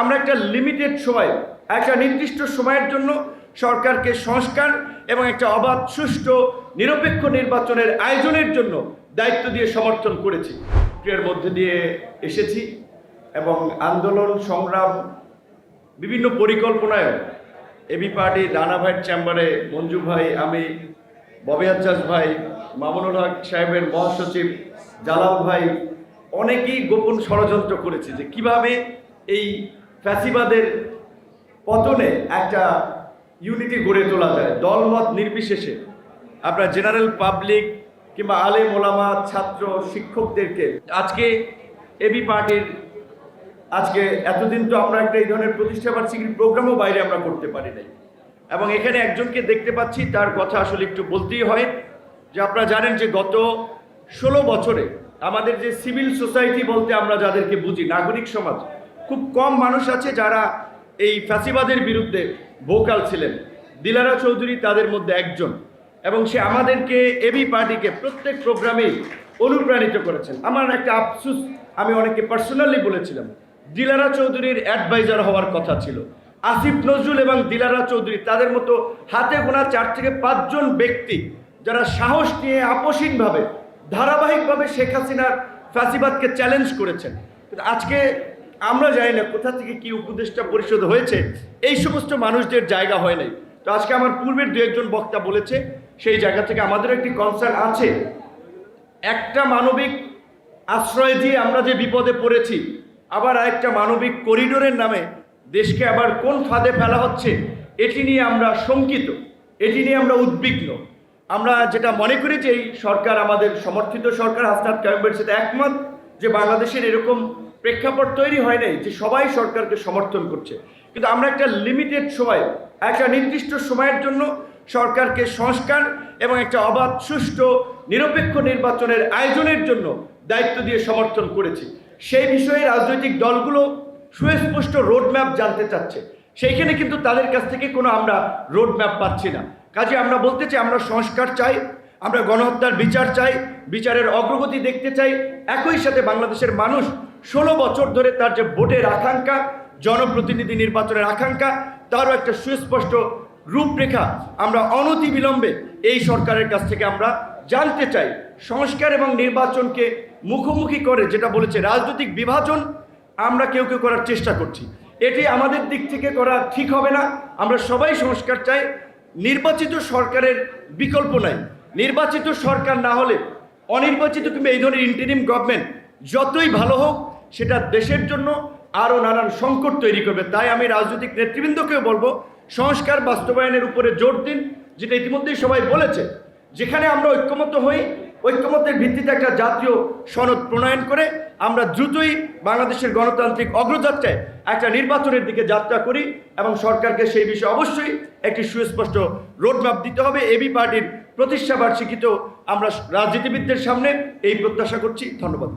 আমরা একটা লিমিটেড সময়, একটা নির্দিষ্ট সময়ের জন্য সরকারকে সংস্কার এবং একটা অবাধ, সুষ্ঠু, নিরপেক্ষ নির্বাচনের আয়োজনের জন্য দায়িত্ব দিয়ে সমর্থন করেছি। এর মধ্যে দিয়ে এসেছি এবং আন্দোলন, সংগ্রাম, বিভিন্ন পরিকল্পনায় এবি পার্টি, রানা ভাইয়ের চেম্বারে মঞ্জু ভাই, আমি, ববি আজ্জাজ ভাই, মামুনুল হক সাহেবের মহাসচিব, জালাল ভাই, অনেকেই গোপন ষড়যন্ত্র করেছে যে কীভাবে এই ফ্যাসিবাদের পতনে একটা ইউনিটি গড়ে তোলা যায়। দলমত নির্বিশেষে আপনার জেনারেল পাবলিক কিংবা আলে মোলামা ছাত্র, শিক্ষকদেরকে আজকে এবি পার্টির আজকে এতদিন তো আমরা একটা এই ধরনের প্রতিষ্ঠা বার্ষিকীর প্রোগ্রামও বাইরে আমরা করতে পারি নাই। এবং এখানে একজনকে দেখতে পাচ্ছি, তার কথা আসলে একটু বলতেই হয় যে আপনারা জানেন যে গত ষোলো বছরে আমাদের যে সিভিল সোসাইটি বলতে আমরা যাদেরকে বুঝি, নাগরিক সমাজ খুব কম মানুষ আছে যারা এই ফ্যাসিবাদের বিরুদ্ধে ভোকাল ছিলেন। দিলারা চৌধুরী তাদের মধ্যে একজন এবং সে আমাদেরকে এবি পার্টিকে প্রত্যেক প্রোগ্রামেই অনুপ্রাণিত করেছেন। আমার একটা আফসুস, আমি অনেকে পার্সোনালি বলেছিলাম, দিলারা চৌধুরীর অ্যাডভাইজার হওয়ার কথা ছিল। আসিফ নজরুল এবং দিলারা চৌধুরী তাদের মতো হাতে গোনা চার থেকে পাঁচজন ব্যক্তি যারা সাহস নিয়ে আপসীনভাবে ধারাবাহিকভাবে শেখ হাসিনার ফ্যাসিবাদকে চ্যালেঞ্জ করেছেন। আজকে আমরা জানি না কোথা থেকে কি উপদেষ্টা পরিষদ হয়েছে। এই সমস্ত মানুষদের জায়গা হয় নাই। তো আজকে আমার পূর্বের দু একজন বক্তা বলেছে, সেই জায়গা থেকে আমাদের একটি কনসার্ন আছে। একটা মানবিক আশ্রয় দিয়ে আমরা যে বিপদে পড়েছি, আবার আরেকটা মানবিক করিডোরের নামে দেশকে আবার কোন ফাঁদে ফেলা হচ্ছে, এটি নিয়ে আমরা শঙ্কিত, এটি নিয়ে আমরা উদ্বিগ্ন। আমরা যেটা মনে করি যে এই সরকার আমাদের সমর্থিত সরকার হাসনাত কায়ুবের সাথে একমত যে বাংলাদেশের এরকম প্রেক্ষাপট তৈরি হয় নাই যে সবাই সরকারকে সমর্থন করছে। কিন্তু আমরা একটা লিমিটেড সময়, একটা নির্দিষ্ট সময়ের জন্য সরকারকে সংস্কার এবং একটা অবাধ, সুষ্ঠু, নিরপেক্ষ নির্বাচনের আয়োজনের জন্য দায়িত্ব দিয়ে সমর্থন করেছি। সেই বিষয়ে রাজনৈতিক দলগুলো সুস্পষ্ট রোডম্যাপ জানতে চাচ্ছে। সেইখানে কিন্তু তাদের কাছ থেকে কোনো আমরা রোডম্যাপ পাচ্ছি না। কাজে আমরা বলতে চাই, আমরা সংস্কার চাই আমরা গণহত্যার বিচার চাই, বিচারের অগ্রগতি দেখতে চাই। একই সাথে বাংলাদেশের মানুষ ষোলো বছর ধরে তার যে ভোটের আকাঙ্ক্ষা, জনপ্রতিনিধি নির্বাচনের আকাঙ্ক্ষা, তারও একটা সুস্পষ্ট রূপরেখা আমরা অনতিবিলম্বে এই সরকারের কাছ থেকে আমরা জানতে চাই। সংস্কার এবং নির্বাচনকে মুখোমুখি করে যেটা বলেছে রাজনৈতিক বিভাজন, আমরা কেউ কেউ করার চেষ্টা করছি। এটি আমাদের দিক থেকে করা ঠিক হবে না। আমরা সবাই সংস্কার চাই। নির্বাচিত সরকারের বিকল্প নাই। নির্বাচিত সরকার না হলে, অনির্বাচিত কিংবা এই ধরনের ইন্টারিম গভর্নমেন্ট যতই ভালো হোক, সেটা দেশের জন্য আরও নানান সংকট তৈরি করবে। তাই আমি রাজনৈতিক নেতৃবৃন্দকেও বলব, সংস্কার বাস্তবায়নের উপরে জোর দিন, যেটা ইতিমধ্যেই সবাই বলেছে, যেখানে আমরা ঐক্যমত হই, ঐক্যমতের ভিত্তিতে একটা জাতীয় সনদ প্রণয়ন করে আমরা দ্রুতই বাংলাদেশের গণতান্ত্রিক অগ্রযাত্রায় একটা নির্বাচনের দিকে যাত্রা করি এবং সরকারকে সেই বিষয়ে অবশ্যই একটি সুস্পষ্ট রোডম্যাপ দিতে হবে। এবি পার্টির প্রতিষ্ঠা বার্ষিকীতেও আমরা রাজনীতিবিদদের সামনে এই প্রত্যাশা করছি। ধন্যবাদ।